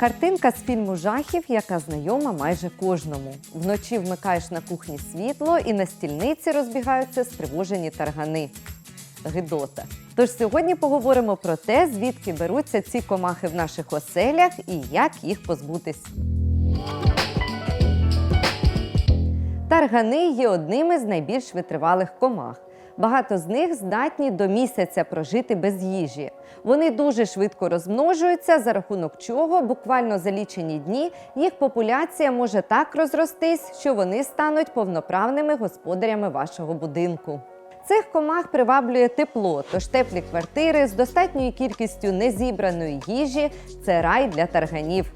Картинка з фільму жахів, яка знайома майже кожному. Вночі вмикаєш на кухні світло, і на стільниці розбігаються стривожені таргани. Гидота. Тож сьогодні поговоримо про те, звідки беруться ці комахи в наших оселях і як їх позбутись. Таргани є одними з найбільш витривалих комах. Багато з них здатні до місяця прожити без їжі. Вони дуже швидко розмножуються, за рахунок чого буквально за лічені дні їх популяція може так розростись, що вони стануть повноправними господарями вашого будинку. Цих комах приваблює тепло, тож теплі квартири з достатньою кількістю незібраної їжі це рай для тарганів.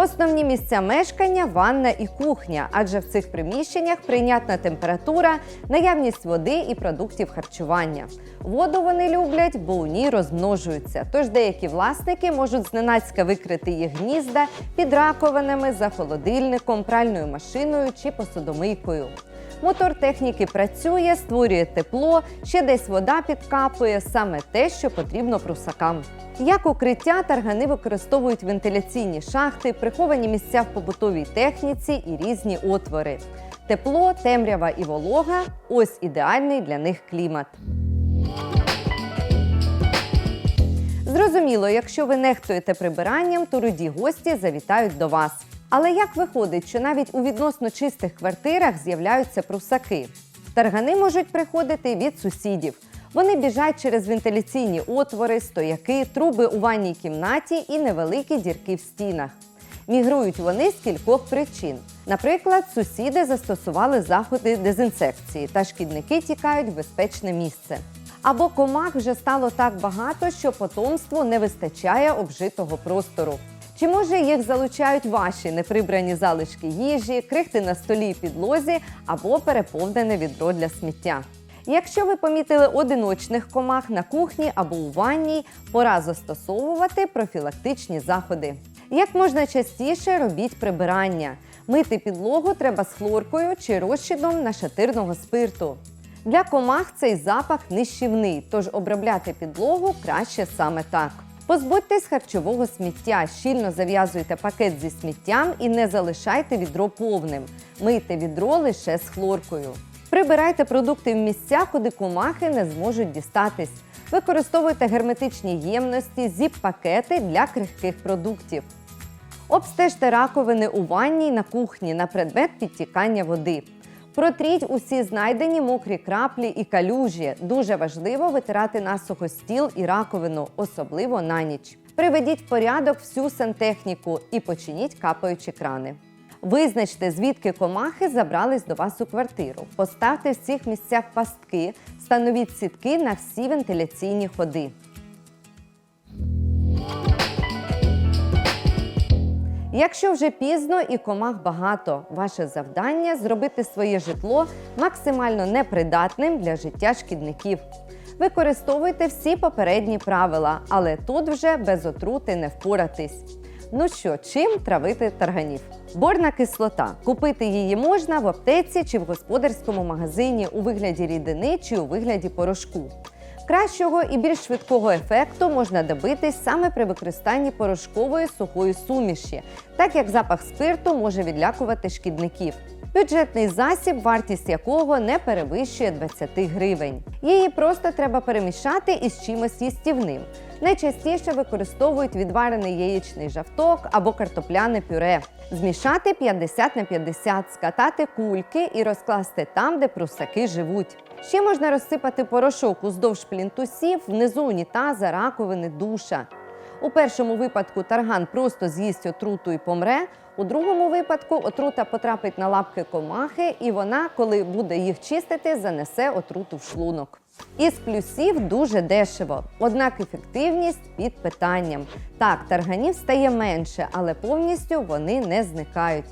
Основні місця мешкання ванна і кухня, адже в цих приміщеннях прийнятна температура, наявність води і продуктів харчування. Воду вони люблять, бо у ній розмножуються. Тож деякі власники можуть зненацька викрити їх гнізда під раковинами, за холодильником, пральною машиною чи посудомийкою. Мотор техніки працює, створює тепло, ще десь вода підкапує, саме те, що потрібно прусакам. Як укриття, таргани використовують вентиляційні шахти, приховані місця в побутовій техніці і різні отвори. Тепло, темрява і волога ось ідеальний для них клімат. Зрозуміло, якщо ви нехтуєте прибиранням, то руді гості завітають до вас. Але як виходить, що навіть у відносно чистих квартирах з'являються прусаки? Таргани можуть приходити від сусідів. Вони біжать через вентиляційні отвори, стояки, труби у ванній кімнаті і невеликі дірки в стінах. Мігрують вони з кількох причин. Наприклад, сусіди застосували заходи дезінсекції та шкідники тікають в безпечне місце. Або комах вже стало так багато, що потомству не вистачає обжитого простору. Чи може їх залучають ваші неприбрані залишки їжі, крихти на столі і підлозі або переповнене відро для сміття? Якщо ви помітили одиночних комах на кухні або у ванній, пора застосовувати профілактичні заходи. Як можна частіше робіть прибирання. Мити підлогу треба з хлоркою чи розчином нашатирного спирту. Для комах цей запах нищівний, тож обробляти підлогу краще саме так. Позбудьтесь харчового сміття, щільно зав'язуйте пакет зі сміттям і не залишайте відро повним. Мийте відро лише з хлоркою. Прибирайте продукти в місця, куди комахи не зможуть дістатись. Використовуйте герметичні ємності, зіп-пакети для крихких продуктів. Обстежте раковини у ванні на кухні на предмет підтікання води. Протріть усі знайдені мокрі краплі і калюжі. Дуже важливо витирати насухо стіл і раковину, особливо на ніч. Приведіть в порядок всю сантехніку і починіть капаючі крани. Визначте, звідки комахи забрались до вас у квартиру. Поставте в цих місцях пастки, встановіть сітки на всі вентиляційні ходи. Якщо вже пізно і комах багато, ваше завдання зробити своє житло максимально непридатним для життя шкідників. Використовуйте всі попередні правила, але тут вже без отрути не впоратись. Ну що, чим травити тарганів? Борна кислота. Купити її можна в аптеці чи в господарському магазині у вигляді рідини чи у вигляді порошку. Кращого і більш швидкого ефекту можна добитись саме при використанні порошкової сухої суміші, так як запах спирту може відлякувати шкідників. Бюджетний засіб, вартість якого не перевищує 20 гривень. Її просто треба перемішати із чимось їстівним. Найчастіше використовують відварений яєчний жавток або картопляне пюре. Змішати 50 на 50, скатати кульки і розкласти там, де прусаки живуть. Ще можна розсипати порошок уздовж плінтусів, внизу унітаза, раковини, душа. У першому випадку тарган просто з'їсть отруту і помре. У другому випадку отрута потрапить на лапки комахи, і вона, коли буде їх чистити, занесе отруту в шлунок. Із плюсів дуже дешево, однак ефективність під питанням. Так, тарганів стає менше, але повністю вони не зникають.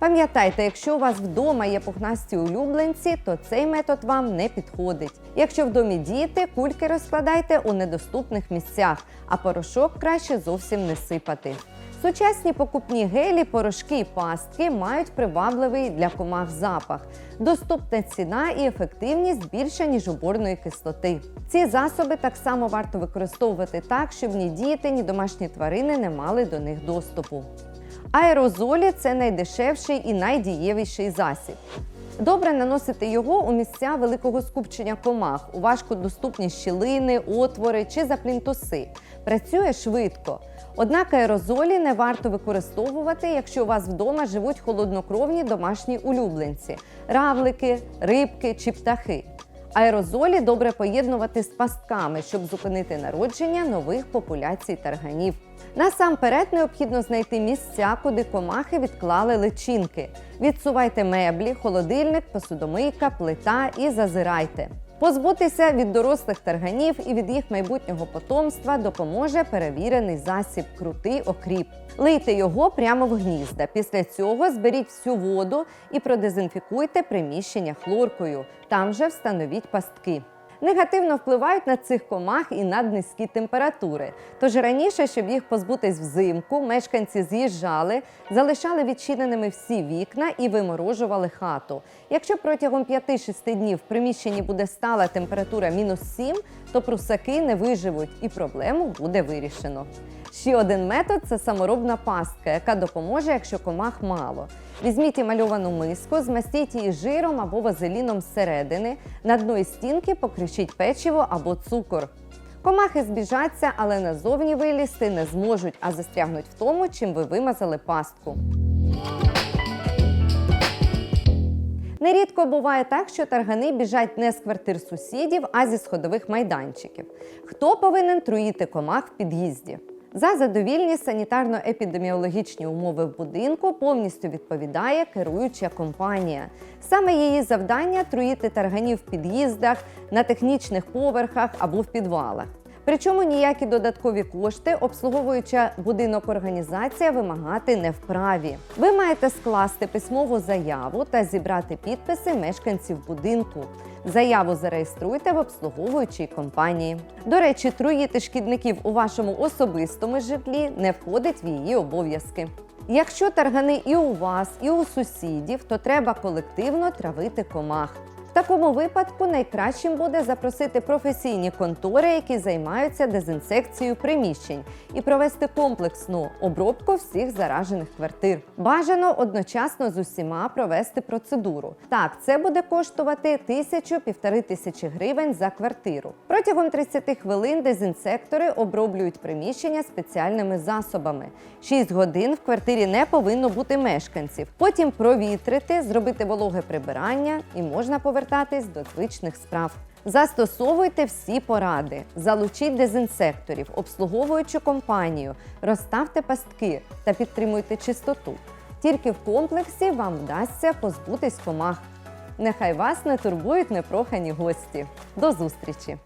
Пам'ятайте, якщо у вас вдома є пухнасті улюбленці, то цей метод вам не підходить. Якщо в домі діти, кульки розкладайте у недоступних місцях, а порошок краще зовсім не сипати. Сучасні покупні гелі, порошки і пастки мають привабливий для комах запах, доступна ціна і ефективність більша, ніж уборної кислоти. Ці засоби так само варто використовувати так, щоб ні діти, ні домашні тварини не мали до них доступу. Аерозолі це найдешевший і найдієвіший засіб. Добре наносити його у місця великого скупчення комах, у важкодоступні щілини, отвори чи заплінтуси. Працює швидко. Однак аерозолі не варто використовувати, якщо у вас вдома живуть холоднокровні домашні улюбленці, равлики, рибки чи птахи. Аерозолі добре поєднувати з пастками, щоб зупинити народження нових популяцій тарганів. Насамперед необхідно знайти місця, куди комахи відклали личинки. Відсувайте меблі, холодильник, посудомийка, плита і зазирайте. Позбутися від дорослих тарганів і від їх майбутнього потомства допоможе перевірений засіб крутий окріп. Лийте його прямо в гнізда. Після цього зберіть всю воду і продезінфікуйте приміщення хлоркою. Там же встановіть пастки. Негативно впливають на цих комах і наднизькі температури. Тож раніше, щоб їх позбутись взимку, мешканці з'їжджали, залишали відчиненими всі вікна і виморожували хату. Якщо протягом 5-6 днів в приміщенні буде стала температура мінус 7, то прусаки не виживуть і проблему буде вирішено. Ще один метод це саморобна пастка, яка допоможе, якщо комах мало. Візьміть мальовану миску, змастіть її жиром або вазеліном зсередини, на дно стінки покришіть печиво або цукор. Комахи збіжаться, але назовні вилізти не зможуть, а застрягнуть в тому, чим ви вимазали пастку. Нерідко буває так, що таргани біжать не з квартир сусідів, а зі сходових майданчиків. Хто повинен труїти комах в під'їзді? За задовільні санітарно-епідеміологічні умови в будинку повністю відповідає керуюча компанія. Саме її завдання труїти тарганів в під'їздах, на технічних поверхах або в підвалах. Причому ніякі додаткові кошти обслуговуюча будинок організація вимагати не вправі. Ви маєте скласти письмову заяву та зібрати підписи мешканців будинку. Заяву зареєструйте в обслуговуючій компанії. До речі, труїти шкідників у вашому особистому житлі не входить в її обов'язки. Якщо таргани і у вас, і у сусідів, то треба колективно травити комах. В такому випадку найкращим буде запросити професійні контори, які займаються дезінсекцією приміщень, і провести комплексну обробку всіх заражених квартир. Бажано одночасно з усіма провести процедуру. Так, це буде коштувати тисячу-півтори тисячі гривень за квартиру. Протягом 30 хвилин дезінсектори оброблюють приміщення спеціальними засобами. 6 годин в квартирі не повинно бути мешканців. Потім провітрити, зробити вологе прибирання і можна повертатись до звичних справ. Застосовуйте всі поради, залучіть дезінсекторів, обслуговуючу компанію, розставте пастки та підтримуйте чистоту. Тільки в комплексі вам вдасться позбутись комах. Нехай вас не турбують непрохані гості. До зустрічі!